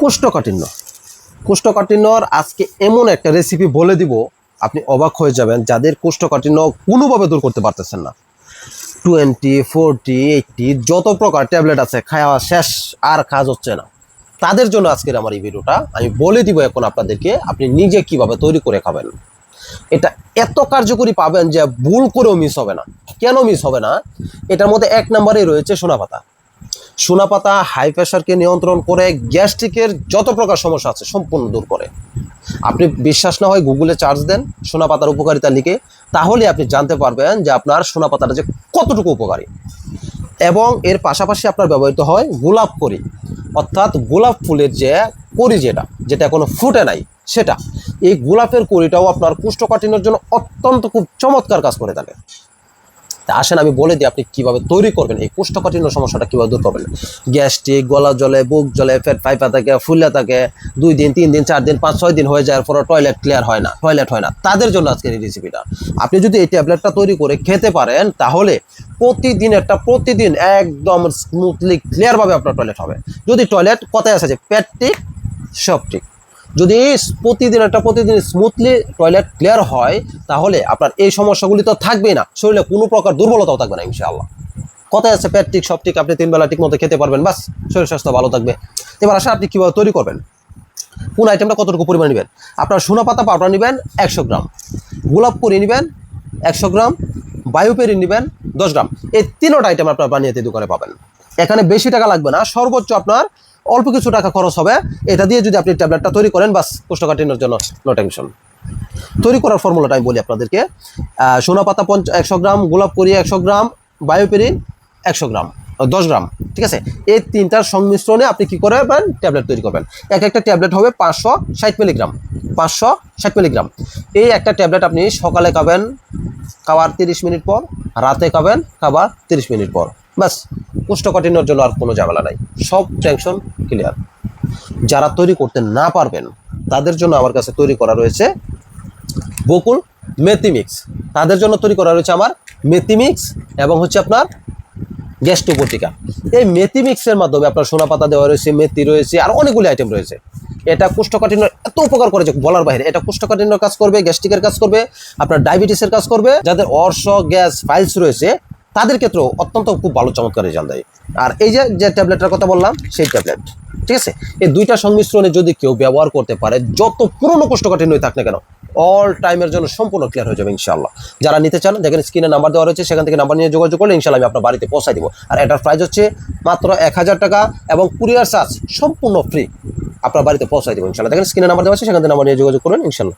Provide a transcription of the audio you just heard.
কোষ্ঠকাঠিন্য। কোষ্ঠকাঠিন্যর আজকে এমন একটা রেসিপি বলে দিব, আপনি অবাক হয়ে যাবেন, যাদের কোষ্ঠকাঠিন্য কোনোভাবে দূর করতে পারতেছেন না। টোয়েন্টি ফোরটি এইটটি যত প্রকার ট্যাবলেট আছে, খাওয়া শেষ, আর কাজ হচ্ছে না। তাদের জন্য আজকের আমার এই ভিডিওটা আমি বলে দিব এখন আপনাদেরকে, আপনি নিজে কীভাবে তৈরি করে খাবেন। এটা এত কার্যকরী পাবেন যে ভুল করেও মিস হবে না। কেন মিস হবে না? এটার মধ্যে এক নম্বরে রয়েছে সোনাপাতা। সোনাপাতা হাই প্রেশারকে নিয়ন্ত্রণ করে গ্যাস্ট্রিকের যত প্রকার সমস্যা আছে সম্পূর্ণ দূর করে। আপনি বিশ্বাস না হয় গুগলে চার্জ দেন সোনাপাতার উপকারিতা লিখে, তাহলে আপনি জানতে পারবেন যে আপনার সোনাপাতাটা যে কতটুকু উপকারী। এবং এর পাশাপাশি আপনার ব্যবহৃত হয় গোলাপ করি। অর্থাৎ গোলাপ ফুলের যে করি যেটা যেটা এখনও ফুটে নাই, সেটা। এই গোলাপের করিটাও আপনার কুষ্ঠকাঠিন্যের জন্য অত্যন্ত খুব চমৎকার কাজ করে থাকে। তা আসেন, আমি বলে দিই আপনি কীভাবে তৈরি করবেন। এই কোষ্ঠকাঠিন্য সমস্যাটা কীভাবে দূর করবেন? গ্যাস্ট্রিক, গলা জলে বুক জলে ফ্যাট পাইপা থাকে, ফুলে থাকে, দুই দিন, তিন দিন, চার দিন, পাঁচ, ছয় দিন হয়ে যাওয়ার পরে টয়লেট ক্লিয়ার হয় না টয়লেট হয় না। তাদের জন্য আজকের এই রেসিপিটা আপনি যদি এই ট্যাবলেটটা তৈরি করে খেতে পারেন, তাহলে প্রতিদিন একটা, প্রতিদিন একদম স্মুথলি ক্লিয়ারভাবে আপনার টয়লেট হবে। যদি টয়লেট কথায় আছে যে পেট ঠিক সব ঠিক যদি প্রতিদিন একটা প্রতিদিন স্মুথলি টয়লেট ক্লিয়ার হয়, তাহলে আপনার এই সমস্যাগুলি তো থাকবেই না। শরীরে কোনো প্রকার দুর্বলতাও থাকবে না, ইনশাআল্লাহ। কথায় আছে, পেট ঠিক, সব ঠিক, আপনি তিন বেলা ঠিক মতো খেতে পারবেন, বাস, শরীর স্বাস্থ্য ভালো থাকবে। এবার আসলে আপনি কীভাবে তৈরি করবেন? কোন আইটেমটা কতটুকু পরিমাণ নেবেন? আপনার সোনা পাতা পাউডার নেবেন একশো গ্রাম, গোলাপ করি নেবেন একশো গ্রাম, বায়ুপেরি নেবেন দশ গ্রাম। এই তিনোটা আইটেম আপনার বানিয়ে দোকানে পাবেন। এখানে বেশি টাকা লাগবে না, সর্বোচ্চ আপনার অল্প কিছু টাকা খরচ হবে। এটা দিয়ে যদি আপনি ট্যাবলেটটা তৈরি করেন, বাস কোষ্ঠকাঠিন্যর জন্য নো টেনশন তৈরি করার ফর্মুলাটা আমি বলি আপনাদেরকে। সোনা পাতা পঞ্চ, একশো গ্রাম, গোলাপ করি একশো গ্রাম, বায়োপেরিন একশো গ্রাম দশ গ্রাম, ঠিক আছে? এই তিনটার সংমিশ্রণে আপনি কি করবেন? ট্যাবলেট তৈরি করবেন। এক একটা ট্যাবলেট হবে পাঁচশো ষাট মিলিগ্রাম, পাঁচশো ষাট মিলিগ্রাম। এই একটা ট্যাবলেট আপনি সকালে খাবেন খাবার তিরিশ মিনিট পর, রাতে খাবেন, খাবার তিরিশ মিনিট পর। ব্যাস কোষ্ঠকাঠিন্যর জন্য আর কোনো ঝামেলা নাই। সব টেনশন ক্লিয়ার যারা তৈরি করতে না পারবেন, তাদের জন্য আমার কাছে তৈরি করা রয়েছে বকুল মেথি মিক্স তাদের জন্য তৈরি করা রয়েছে আমার মেথি মিক্স এবং হচ্ছে আপনার গ্যাস্ট্রোপটিকা এই মেথি মিক্সের মাধ্যমে আপনার সোনা পাতা দেওয়া রয়েছে, মেথি রয়েছে, আর অনেকগুলি আইটেম রয়েছে। এটা কোষ্ঠকাঠিন্য এত উপকার করেছে বলার বাইরে। এটা কোষ্ঠকাঠিন্যর কাজ করবে, গ্যাস্ট্রিকের কাজ করবে, আপনার ডায়াবেটিসের কাজ করবে, যাদের অর্শ, গ্যাস ফাইলস রয়েছে তাদের ক্ষেত্রেও অত্যন্ত খুব ভালো চমৎকার রেজাল্ট দেয়। আর এই যে যে ট্যাবলেটটার কথা বললাম, সেই ট্যাবলেট ঠিক আছে? এই দুইটা সংমিশ্রণে যদি কেউ ব্যবহার করতে পারে, যত পুরনো কোষ্ঠকাঠিন্যই থাক না কেন অল টাইমের জন্য সম্পূর্ণ ক্লিয়ার হয়ে যাবে ইনশাল্লাহ যারা নিতে চান, দেখেন স্ক্রিনে নাম্বার দেওয়া রয়েছে, সেখান থেকে নাম্বার নিয়ে যোগাযোগ করলে ইনশাল্লাহ আমি আপনার বাড়িতে পৌঁছাই দিব। আর এটার প্রাইস হচ্ছে মাত্র এক হাজার টাকা এবং কুরিয়ার চার্জ সম্পূর্ণ ফ্রি আপনার বাড়িতে পৌঁছাই দেবো ইনশাল্লাহ দেখেন স্ক্রিনে নাম্বার দেওয়া আছে, সেখান থেকে নাম্বার নিয়ে যোগাযোগ করবেন ইনশাল্লাহ